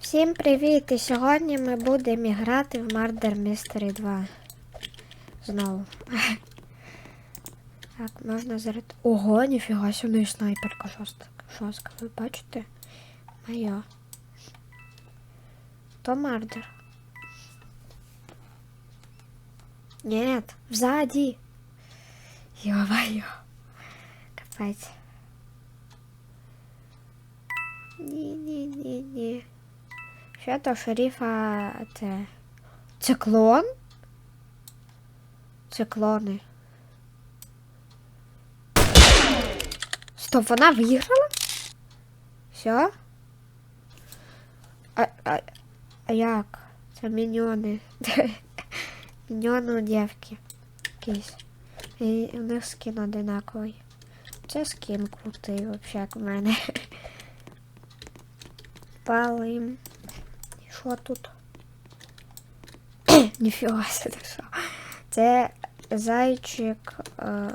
Всім привіт! І сьогодні ми будемо грати в Murder Mystery 2. Знову. Так, можна зараз. Ого, ніфіга сюди снайперка. Жорстка, ви бачите? Моя. То мардер. Нет, сзади. Ё-моё. Капець. Ні-ні-ні-ні. Що то шерифа це. Циклон? Циклони. Стоп, вона виграла? Все? А, а, а як? Це міньони. Міньони у дівки. Якісь. І у них скін одинаковий. Це скін крутий, взагалі, як у мене. Палим. Що тут? Ніфіга себе, що. Це зайчик е,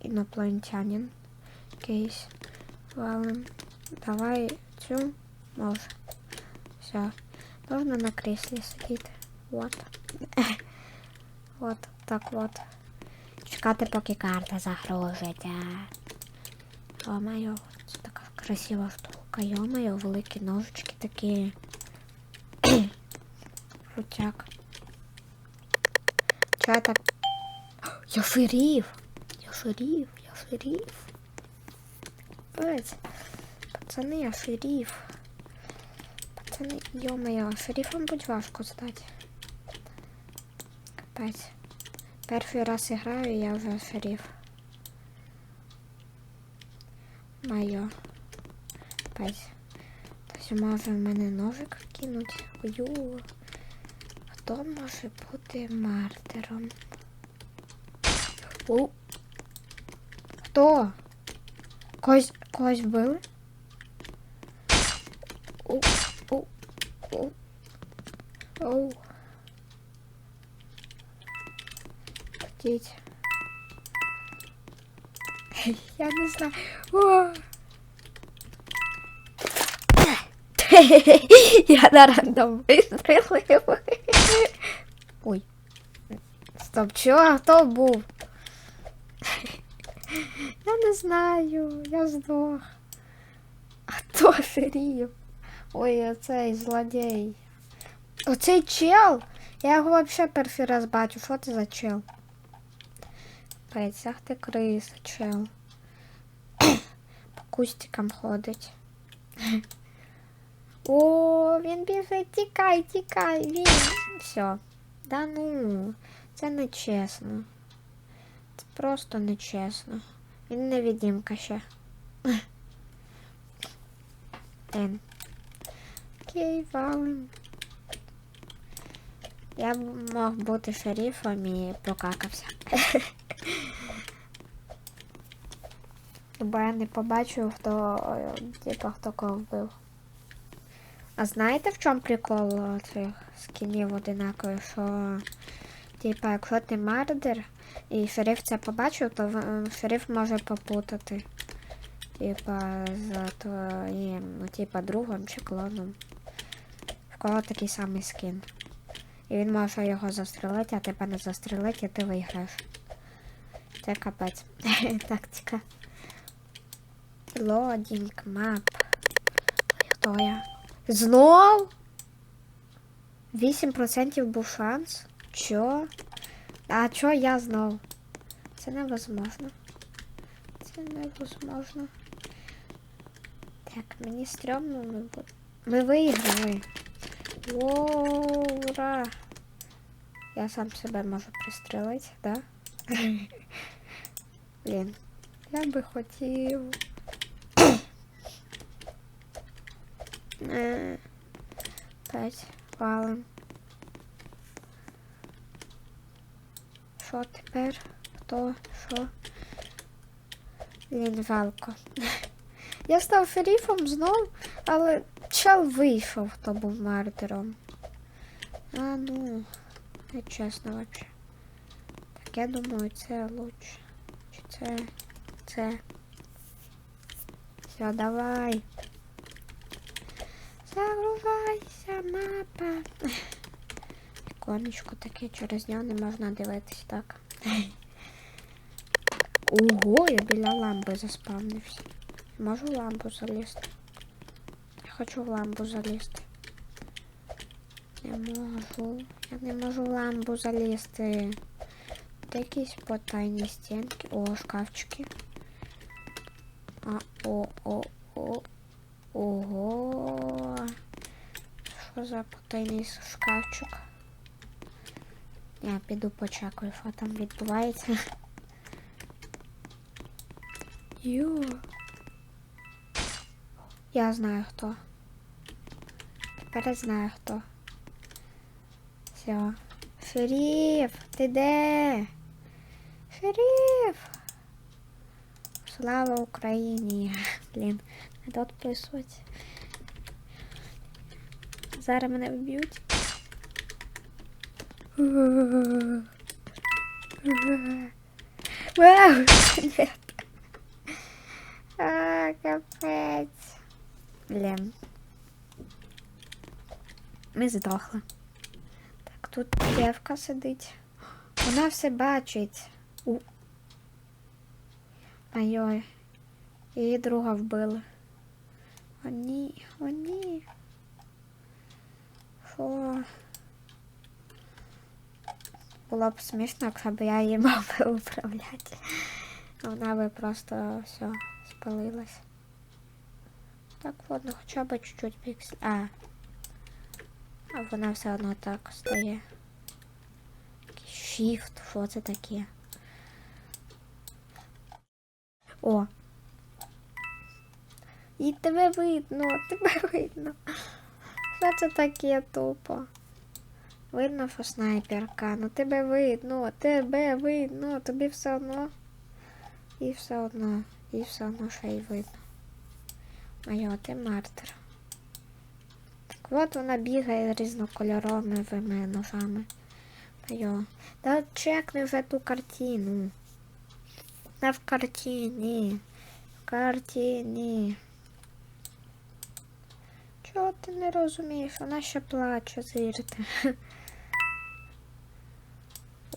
інопланетянин. Кейс. Валим. Давай цю. Може. Все. Можна на креслі сидіти. Вот. вот, так вот. Чекати, поки карта загрожить. О моє, це така красива штука. Йо-моє, великі ножички такі. Крутяк. Чого я так. Я шериф! Я шериф, я шериф. Ось. Пацани, я шериф. Пацани, йо-моє, шерифом будь важко стати. Капець. Перший раз граю, я вже шериф. Майо. Капець. Хтось може в мене ножик кинуть. Ую. Хто може бути мартером? У. Хто? Когось, когось вбили? У, у, у. Оу. Ходіть. Я не знаю. О! Я на рандом вистрілив. Стоп, чого? Хто був? Я не знаю, я здох. А хто шериф? Ой, оцей злодій. Оцей чел? Я його взагалі перший раз бачу. Що це за чел? Пець, ах ти криса, чел. По кустикам ходить. О, він біжить, тікай, тікай, він. Все. Да ну, це не чесно. Це просто нечесно. Він невідімка ще. Блін. Окей, валим. Я б мог бути шерифом і покакався. Бо я не побачив, хто, типа, хто кого вбив. А знаєте, в чому прикол цих скінів одинакових, що, типа, якщо ти мардер і шериф це побачив, то е, шериф може попутати. Типа, з твоїм, ну, типа, другом чи клоном. В кого такий самий скін. І він може його застрелити, а тебе не застрелить, і ти виграєш. Це капець. Тактика. Лодінг, мап. Хто я? Знов? 8% був шанс? Чо? А чо я знов? Це невозможно. Це невозможно. Так, мені стрьомно ми бу- Ми виграли. Воу, ура! Я сам себе можу пристрелити, да? Блін, я би хотів. Е, П'ять валим. Що тепер? Хто? Що? Блін. Я став шерифом знов, але чел вийшов, хто був мардером. А ну, не чесно вообще. Так я думаю, це лучше. Чи це. Це. Все, давай. Загружай. Відкривайся, мапа. Віконечко таке, через нього не можна дивитись так. Ого, я біля лампи заспавнився. Можу в лампу залізти. Я хочу в лампу залізти. Не можу. Я не можу в лампу залізти. Тут якісь потайні стінки. О, шкафчики. А, о, о, о. Ого. Що за потайний шкафчик? Я піду почекаю, що там відбувається. Йо. Я знаю хто. Тепер я знаю хто. Все. Шериф, ти де? Шериф! Слава Україні! Блін, не відписувати. Зараз мене вб'ють. Вау! Ні. А, капець. Блін. Ми здохли. Так, тут дівка сидить. Вона все бачить. У. Ой-ой. Її друга вбили. О, ні, о, ні. Що? Було б смішно, б я її мав би управляти. Вона би просто все спалилась. Так, ладно, хоча б чуть-чуть піксель. А. А вона все одно так стає. Shift, що це таке? О. І тебе видно, тебе видно. Що це таке тупо? Видно, що снайперка, ну тебе видно, тебе видно, тобі все одно. І все одно, і все одно ще й видно. Майо, ти мартир. Так от вона бігає різнокольоровими ножами. Майо. Та чекни вже ту картину. Не в картині. В картині. Чого ти не розумієш? Вона ще плаче, зірте.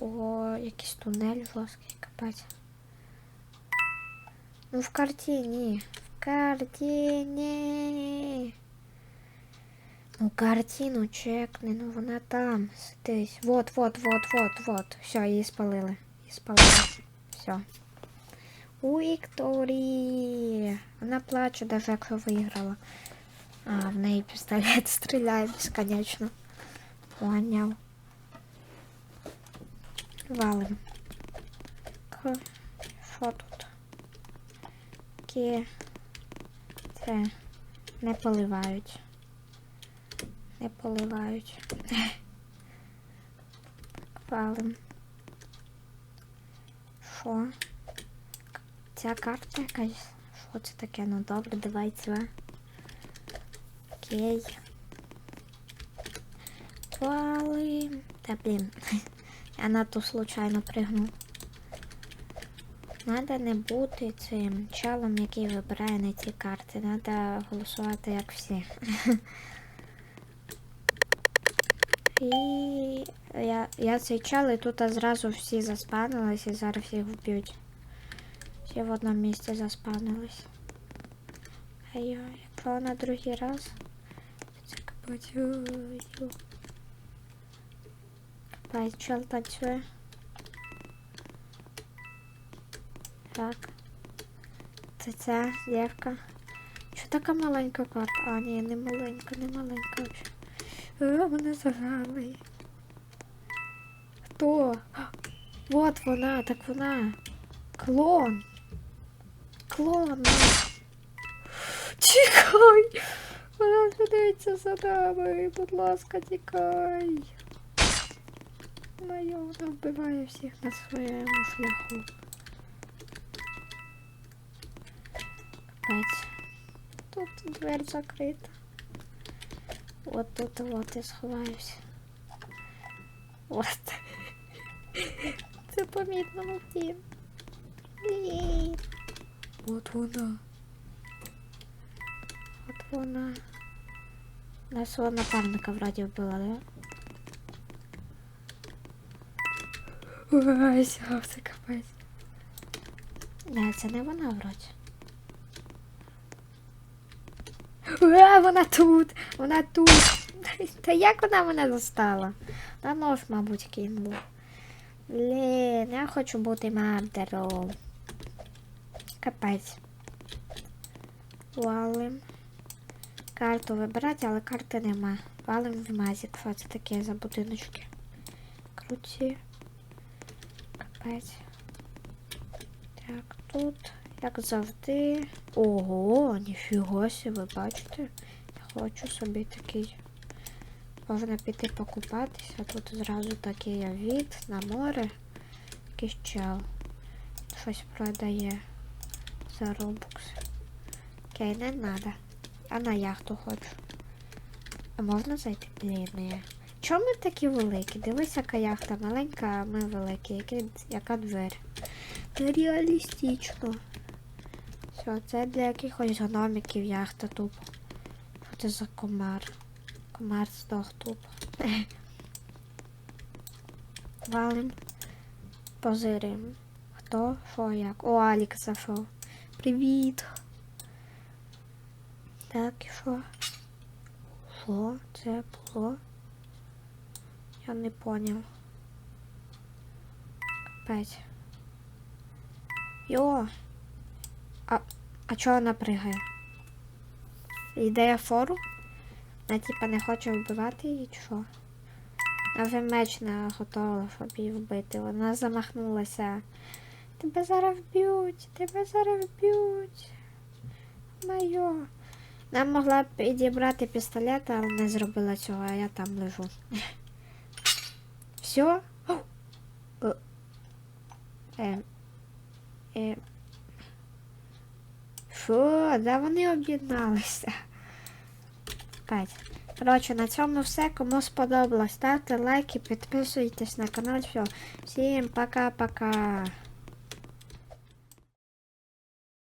О, якийсь тунель жорсткий, капець. Ну в картині. В картині. Ну картину чекни, ну вона там сидить. Вот, вот, вот, вот, вот. Все, її спалили. Її спалили. Все. У Вікторії. Вона плаче, навіть якщо виграла. А, в неї пістолет стріляє безконечно. Поняв. Валим. К- Що тут? Кі. Це не поливають. Не поливають. Валим. Що? Ця карта якась. Що це таке? Ну добре, давай ця. Окей. Валим. Та блін. Я на ту случайно пригнув. Надо не бути цим чалом, який вибирає на ці карти. Надо голосувати як всі. І я, я цей чал, і тут зразу всі заспанились і зараз всіх вб'ють. Всі в одному місці заспанились. А я, якщо на другий раз. Це капець. Ой-ой. Капець, чел. Так. Це ця дівка. Що така маленька карта? А, ні, не маленька, не маленька. Е, мене зажали. Хто? Вот вона, так вона. Клон. Клон. Тікай! Вона ведеться за нами. Будь ласка, тікай. Моя, вона вбиває всіх на своєму шляху. Капець. Тут дверь закрита. От тут вот я сховаюсь. От. Це помітно втім. Ні. От вона. От вона. Вона свого напарника вроді вбила, да? Ой, все, це капець. Не, це не вона вроді. А, вона тут! Вона тут! Та як вона мене застала? На нож, мабуть, кинула. Блін, я хочу бути мардером. Капець. Валим. Карту вибирати, але карти нема. Валим в мазік. Що це таке за будиночки? Круті. Капець. Так, тут, як завжди. Ого, ніфіга сі, ви бачите? Я хочу собі такий. Можна піти покупатися. Тут зразу такий від на море. Якийсь чел. Щось продає за робокс. Окей, не надо. А на яхту хочу. А можна зайти? Блін, ні. Чому ми такі великі? Дивись, яка яхта маленька, а ми великі. Які, яка двері? Нереалістично. Все, це для якихось гномиків яхта тупо. Що це за комар? Комар здох тупо. Валим. Позирим. Хто? Що як? О, Алік зайшов. Привіт. Так, і що? Що це було? Я не поняв. Капець. Йо. А, а чого вона пригає? Ідея фору? Вона типа не хоче вбивати її чи що? Вона вже меч наготовила, щоб її вбити. Вона замахнулася. Тебе зараз вб'ють, тебе зараз вб'ють. Майо. Нам могла підібрати пістолет, але не зробила цього, а я там лежу. Все? Е, е, що? Де вони об'єдналися? П'ять. Коротше, на цьому все. Кому сподобалось, ставте лайки, підписуйтесь на канал. Все. Всім пока-пока.